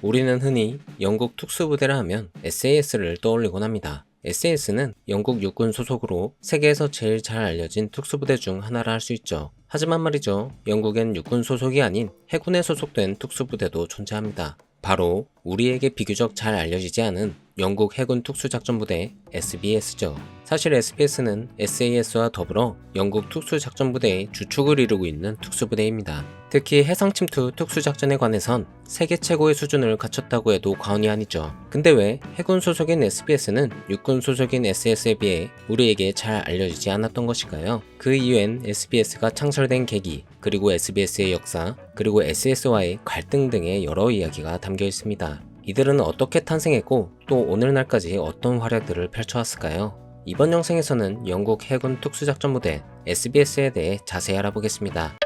우리는 흔히 영국 특수부대라 하면 SAS를 떠올리곤 합니다. SAS는 영국 육군 소속으로 세계에서 제일 잘 알려진 특수부대 중 하나라 할 수 있죠. 하지만 말이죠. 영국엔 육군 소속이 아닌 해군에 소속된 특수부대도 존재합니다. 바로 우리에게 비교적 잘 알려지지 않은 영국 해군 특수작전부대 SBS죠. 사실 SBS는 SAS와 더불어 영국 특수작전부대의 주축을 이루고 있는 특수부대입니다. 특히 해상 침투 특수작전에 관해선 세계 최고의 수준을 갖췄다고 해도 과언이 아니죠. 근데 왜 해군 소속인 SBS는 육군 소속인 SS에 비해 우리에게 잘 알려지지 않았던 것일까요? 그 이유엔 SBS가 창설된 계기, 그리고 SBS의 역사, 그리고 SS와의 갈등 등의 여러 이야기가 담겨 있습니다. 이들은 어떻게 탄생했고 또 오늘날까지 어떤 활약들을 펼쳐왔을까요? 이번 영상에서는 영국 해군 특수작전부대 SBS에 대해 자세히 알아보겠습니다.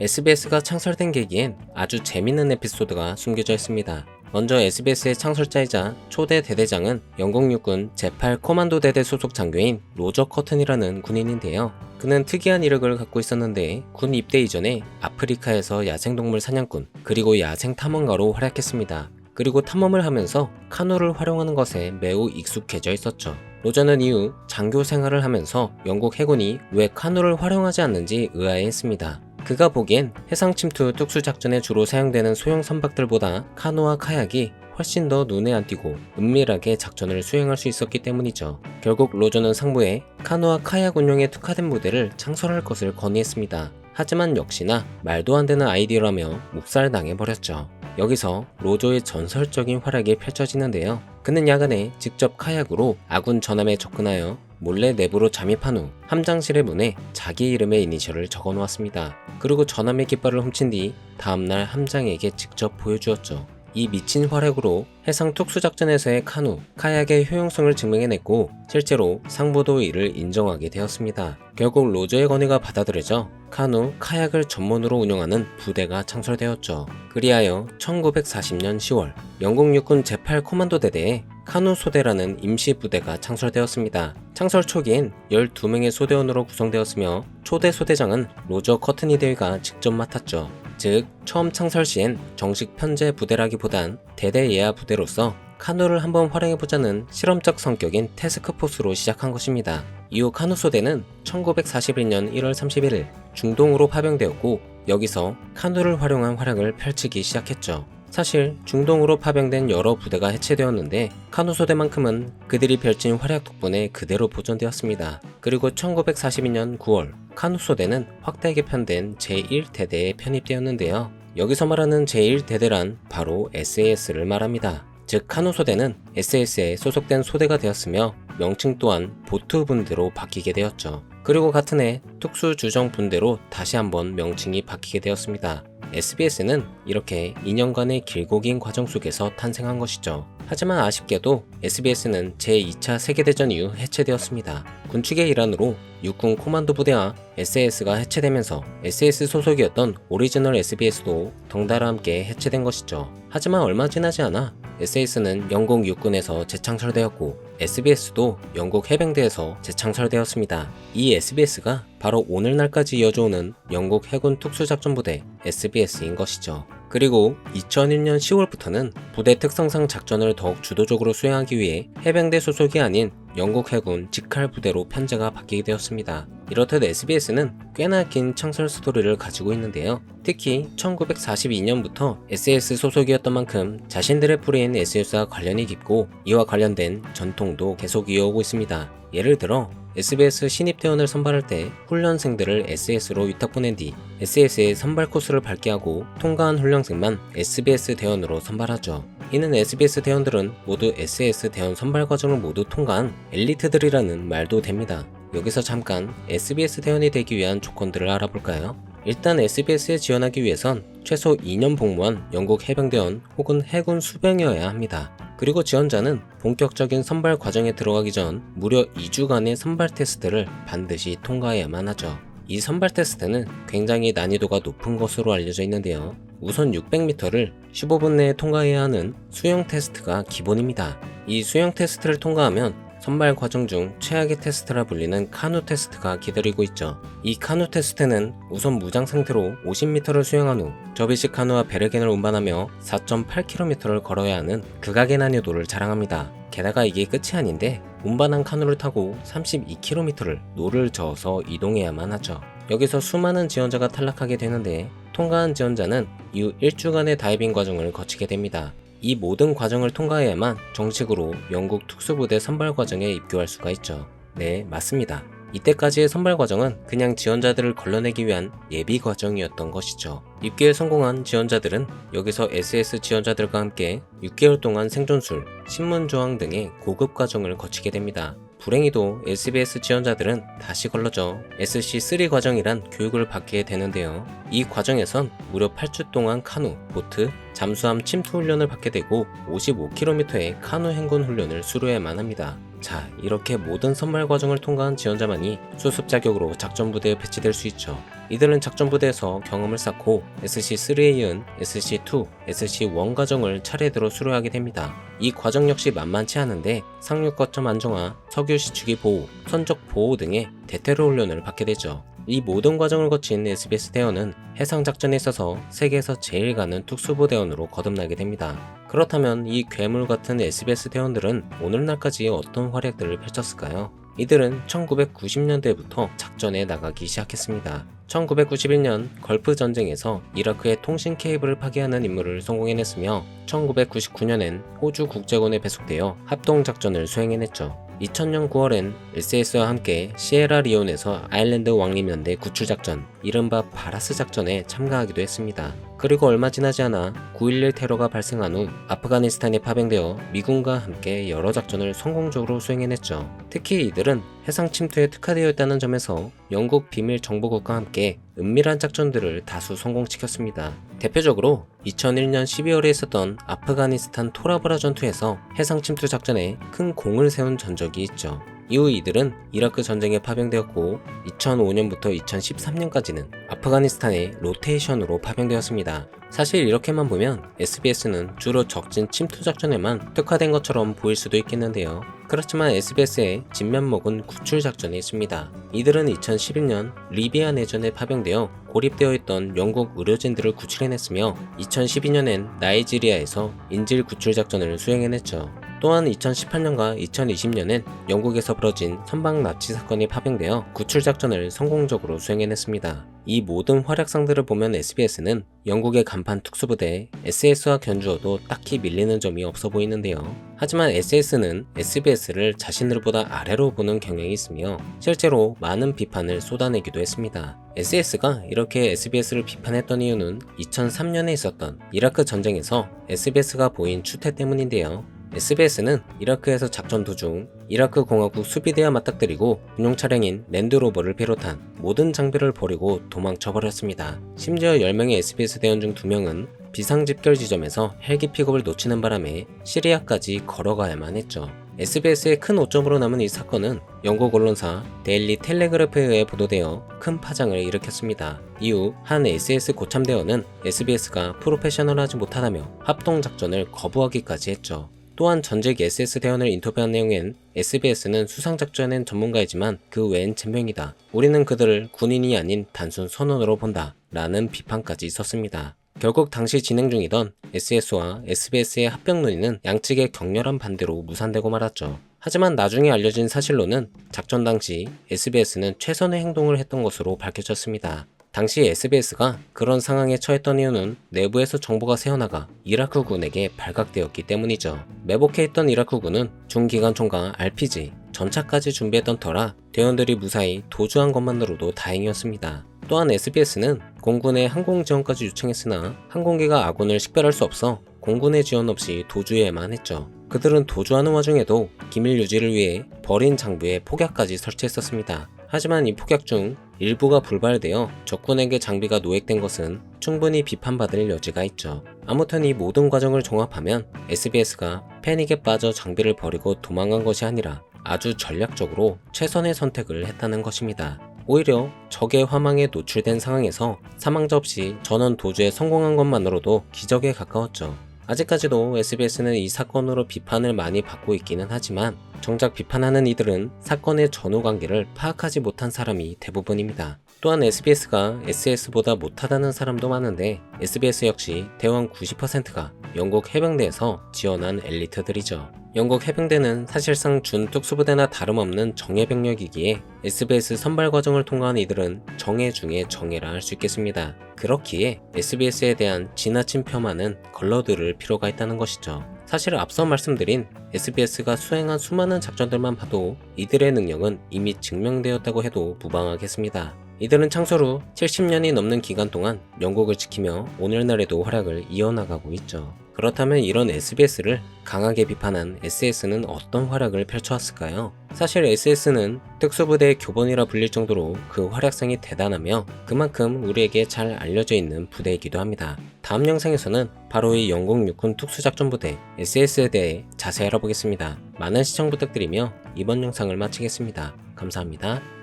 SBS가 창설된 계기엔 아주 재밌는 에피소드가 숨겨져 있습니다. 먼저 SBS의 창설자이자 초대 대대장은 영국 육군 제8 코만도 대대 소속 장교인 로저 커튼이라는 군인인데요. 그는 특이한 이력을 갖고 있었는데 군 입대 이전에 아프리카에서 야생동물 사냥꾼 그리고 야생 탐험가로 활약했습니다. 그리고 탐험을 하면서 카누를 활용하는 것에 매우 익숙해져 있었죠. 로저는 이후 장교 생활을 하면서 영국 해군이 왜 카누를 활용하지 않는지 의아해했습니다. 그가 보기엔 해상 침투 특수 작전에 주로 사용되는 소형 선박들보다 카누와 카약이 훨씬 더 눈에 안 띄고 은밀하게 작전을 수행할 수 있었기 때문이죠. 결국 로저는 상부에 카누와 카약 운용에 특화된 부대를 창설할 것을 건의했습니다. 하지만 역시나 말도 안 되는 아이디어라며 묵살당해 버렸죠. 여기서 로저의 전설적인 활약이 펼쳐지는데요. 그는 야간에 직접 카약으로 아군 전함에 접근하여 몰래 내부로 잠입한 후 함장실의 문에 자기 이름의 이니셜을 적어 놓았습니다. 그리고 전함의 깃발을 훔친 뒤 다음날 함장에게 직접 보여주었죠. 이 미친 활약으로 해상 특수작전에서의 카누, 카약의 효용성을 증명해냈고 실제로 상부도 이를 인정하게 되었습니다. 결국 로저의 건의가 받아들여져 카누, 카약을 전문으로 운영하는 부대가 창설되었죠. 그리하여 1940년 10월 영국 육군 제8 코만도 대대에 카누 소대라는 임시 부대가 창설되었습니다. 창설 초기엔 12명의 소대원으로 구성되었으며 초대 소대장은 로저 커트니 대위가 직접 맡았죠. 즉, 처음 창설 시엔 정식 편제 부대라기보단 대대 예하 부대로서 카누를 한번 활용해보자는 실험적 성격인 테스크포스로 시작한 것입니다. 이후 카누 소대는 1941년 1월 31일 중동으로 파병되었고 여기서 카누를 활용한 활약을 펼치기 시작했죠. 사실 중동으로 파병된 여러 부대가 해체되었는데 카누 소대만큼은 그들이 펼친 활약 덕분에 그대로 보존되었습니다. 그리고 1942년 9월 카누 소대는 확대 개편된 제1대대에 편입되었는데요. 여기서 말하는 제1대대란 바로 SAS를 말합니다. 즉 카누 소대는 SAS에 소속된 소대가 되었으며 명칭 또한 보트 분대로 바뀌게 되었죠. 그리고 같은 해 특수 주정 분대로 다시 한번 명칭이 바뀌게 되었습니다. SBS는 이렇게 2년간의 길고 긴 과정 속에서 탄생한 것이죠. 하지만 아쉽게도 SBS는 제2차 세계대전 이후 해체되었습니다. 군축의 일환으로 육군 코만도 부대와 SAS가 해체되면서 SAS 소속이었던 오리지널 SBS도 덩달아 함께 해체된 것이죠. 하지만 얼마 지나지 않아 SAS는 영국 육군에서 재창설되었고 SBS도 영국 해병대에서 재창설되었습니다. 이 SBS가 바로 오늘날까지 이어져오는 영국 해군 특수작전부대 SBS인 것이죠. 그리고 2001년 10월부터는 부대 특성상 작전을 더욱 주도적으로 수행하기 위해 해병대 소속이 아닌 영국 해군 직할 부대로 편제가 바뀌게 되었습니다. 이렇듯 SBS는 꽤나 긴 창설 스토리를 가지고 있는데요. 특히 1942년부터 SAS 소속이었던 만큼 자신들의 뿌리인 SS와 관련이 깊고 이와 관련된 전통도 계속 이어오고 있습니다. 예를 들어 SBS 신입대원을 선발할 때 훈련생들을 SS로 위탁 보낸 뒤 SS의 선발 코스를 밟게 하고 통과한 훈련생만 SBS 대원으로 선발하죠. 이는 SBS 대원들은 모두 SS 대원 선발 과정을 모두 통과한 엘리트들이라는 말도 됩니다. 여기서 잠깐 SBS 대원이 되기 위한 조건들을 알아볼까요? 일단 SBS에 지원하기 위해선 최소 2년 복무한 영국 해병대원 혹은 해군 수병이어야 합니다. 그리고 지원자는 본격적인 선발 과정에 들어가기 전 무려 2주간의 선발 테스트를 반드시 통과해야만 하죠. 이 선발 테스트는 굉장히 난이도가 높은 것으로 알려져 있는데요. 우선 600m를 15분 내에 통과해야 하는 수영 테스트가 기본입니다. 이 수영 테스트를 통과하면 선발 과정 중 최악의 테스트라 불리는 카누 테스트가 기다리고 있죠. 이 카누 테스트는 우선 무장 상태로 50m를 수영한 후 저비시 카누와 베르겐을 운반하며 4.8km를 걸어야 하는 극악의 난이도를 자랑합니다. 게다가 이게 끝이 아닌데 운반한 카누를 타고 32km를 노를 저어서 이동해야만 하죠. 여기서 수많은 지원자가 탈락하게 되는데 통과한 지원자는 이후 1주간의 다이빙 과정을 거치게 됩니다. 이 모든 과정을 통과해야만 정식으로 영국 특수부대 선발 과정에 입교할 수가 있죠. 네, 맞습니다. 이때까지의 선발 과정은 그냥 지원자들을 걸러내기 위한 예비 과정이었던 것이죠. 입기에 성공한 지원자들은 여기서 SS 지원자들과 함께 6개월 동안 생존술, 신문조항 등의 고급 과정을 거치게 됩니다. 불행히도 SBS 지원자들은 다시 걸러져 SC3 과정이란 교육을 받게 되는데요. 이 과정에선 무려 8주 동안 카누, 보트, 잠수함 침투 훈련을 받게 되고 55km의 카누 행군 훈련을 수료해야만 합니다. 자, 이렇게 모든 선발 과정을 통과한 지원자만이 수습 자격으로 작전 부대에 배치될 수 있죠. 이들은 작전 부대에서 경험을 쌓고 SC3에 이은 SC2, SC1 과정을 차례대로 수료하게 됩니다. 이 과정 역시 만만치 않은데 상륙 거점 안정화, 석유 시추기 보호, 선적 보호 등의 대테러 훈련을 받게 되죠. 이 모든 과정을 거친 SBS 대원은 해상 작전에 있어서 세계에서 제일 가는 특수부 대원으로 거듭나게 됩니다. 그렇다면 이 괴물 같은 SBS 대원들은 오늘날까지 어떤 활약들을 펼쳤을까요? 이들은 1990년대부터 작전에 나가기 시작했습니다. 1991년 걸프 전쟁에서 이라크의 통신 케이블을 파괴하는 임무를 성공해냈으며 1999년엔 호주 국제군에 배속되어 합동 작전을 수행해냈죠. 2000년 9월엔 SS와 함께 시에라리온에서 아일랜드 왕립연대 구출작전, 이른바 바라스 작전에 참가하기도 했습니다. 그리고 얼마 지나지 않아 9.11 테러가 발생한 후 아프가니스탄에 파병되어 미군과 함께 여러 작전을 성공적으로 수행해냈죠. 특히 이들은 해상 침투에 특화되어 있다는 점에서 영국 비밀 정보국과 함께 은밀한 작전들을 다수 성공시켰습니다. 대표적으로 2001년 12월에 있었던 아프가니스탄 토라브라 전투에서 해상 침투 작전에 큰 공을 세운 전적이 있죠. 이후 이들은 이라크 전쟁에 파병되었고 2005년부터 2013년까지는 아프가니스탄의 로테이션으로 파병되었습니다. 사실 이렇게만 보면 SBS는 주로 적진 침투 작전에만 특화된 것처럼 보일 수도 있겠는데요. 그렇지만 SBS의 진면목은 구출 작전에 있습니다. 이들은 2011년 리비아 내전에 파병되어 고립되어 있던 영국 의료진들을 구출해냈으며 2012년엔 나이지리아에서 인질 구출 작전을 수행해냈죠. 또한 2018년과 2020년엔 영국에서 벌어진 선박 납치 사건이 파병되어 구출 작전을 성공적으로 수행해냈습니다. 이 모든 활약상들을 보면 SBS는 영국의 간판 특수부대 SS와 견주어도 딱히 밀리는 점이 없어 보이는데요. 하지만 SS는 SBS를 자신들보다 아래로 보는 경향이 있으며 실제로 많은 비판을 쏟아내기도 했습니다. SS가 이렇게 SBS를 비판했던 이유는 2003년에 있었던 이라크 전쟁에서 SBS가 보인 추태 때문인데요. SBS는 이라크에서 작전 도중 이라크 공화국 수비대와 맞닥뜨리고 군용 차량인 랜드로버를 비롯한 모든 장비를 버리고 도망쳐버렸습니다. 심지어 10명의 SBS 대원 중 2명은 비상 집결 지점에서 헬기 픽업을 놓치는 바람에 시리아까지 걸어가야만 했죠. SBS의 큰 오점으로 남은 이 사건은 영국 언론사 데일리 텔레그래프에 의해 보도되어 큰 파장을 일으켰습니다. 이후 한 SS 고참대원은 SBS가 프로페셔널하지 못하다며 합동작전을 거부하기까지 했죠. 또한 전직 SS 대원을 인터뷰한 내용엔 SBS는 수상작전엔 전문가이지만 그 외엔 잼병이다. 우리는 그들을 군인이 아닌 단순 선원으로 본다. 라는 비판까지 있었습니다. 결국 당시 진행 중이던 SS와 SBS의 합병 논의는 양측의 격렬한 반대로 무산되고 말았죠. 하지만 나중에 알려진 사실로는 작전 당시 SBS는 최선의 행동을 했던 것으로 밝혀졌습니다. 당시 SBS가 그런 상황에 처했던 이유는 내부에서 정보가 새어나가 이라크군에게 발각되었기 때문이죠. 매복해 있던 이라크군은 중기관총과 RPG, 전차까지 준비했던 터라 대원들이 무사히 도주한 것만으로도 다행이었습니다. 또한 SBS는 공군의 항공 지원까지 요청했으나 항공기가 아군을 식별할 수 없어 공군의 지원 없이 도주해야만 했죠. 그들은 도주하는 와중에도 기밀 유지를 위해 버린 장비에 폭약까지 설치했었습니다. 하지만 이 폭약 중 일부가 불발되어 적군에게 장비가 노획된 것은 충분히 비판받을 여지가 있죠. 아무튼 이 모든 과정을 종합하면 SBS가 패닉에 빠져 장비를 버리고 도망간 것이 아니라 아주 전략적으로 최선의 선택을 했다는 것입니다. 오히려 적의 화망에 노출된 상황에서 사망자 없이 전원 도주에 성공한 것만으로도 기적에 가까웠죠. 아직까지도 SBS는 이 사건으로 비판을 많이 받고 있기는 하지만 정작 비판하는 이들은 사건의 전후 관계를 파악하지 못한 사람이 대부분입니다. 또한 SBS가 SS보다 못하다는 사람도 많은데 SBS 역시 대왕 90%가 영국 해병대에서 지원한 엘리트들이죠. 영국 해병대는 사실상 준 특수부대나 다름없는 정예 병력이기에 SBS 선발 과정을 통과한 이들은 정예 중에 정예라 할 수 있겠습니다. 그렇기에 SBS에 대한 지나친 폄하는 걸러들을 필요가 있다는 것이죠. 사실 앞서 말씀드린 SBS가 수행한 수많은 작전들만 봐도 이들의 능력은 이미 증명되었다고 해도 무방하겠습니다. 이들은 창설 후 70년이 넘는 기간 동안 영국을 지키며 오늘날에도 활약을 이어나가고 있죠. 그렇다면 이런 SBS를 강하게 비판한 SS는 어떤 활약을 펼쳐왔을까요? 사실 SS는 특수부대의 교본이라 불릴 정도로 그 활약성이 대단하며 그만큼 우리에게 잘 알려져 있는 부대이기도 합니다. 다음 영상에서는 바로 이 영국 육군 특수작전부대 SS에 대해 자세히 알아보겠습니다. 많은 시청 부탁드리며 이번 영상을 마치겠습니다. 감사합니다.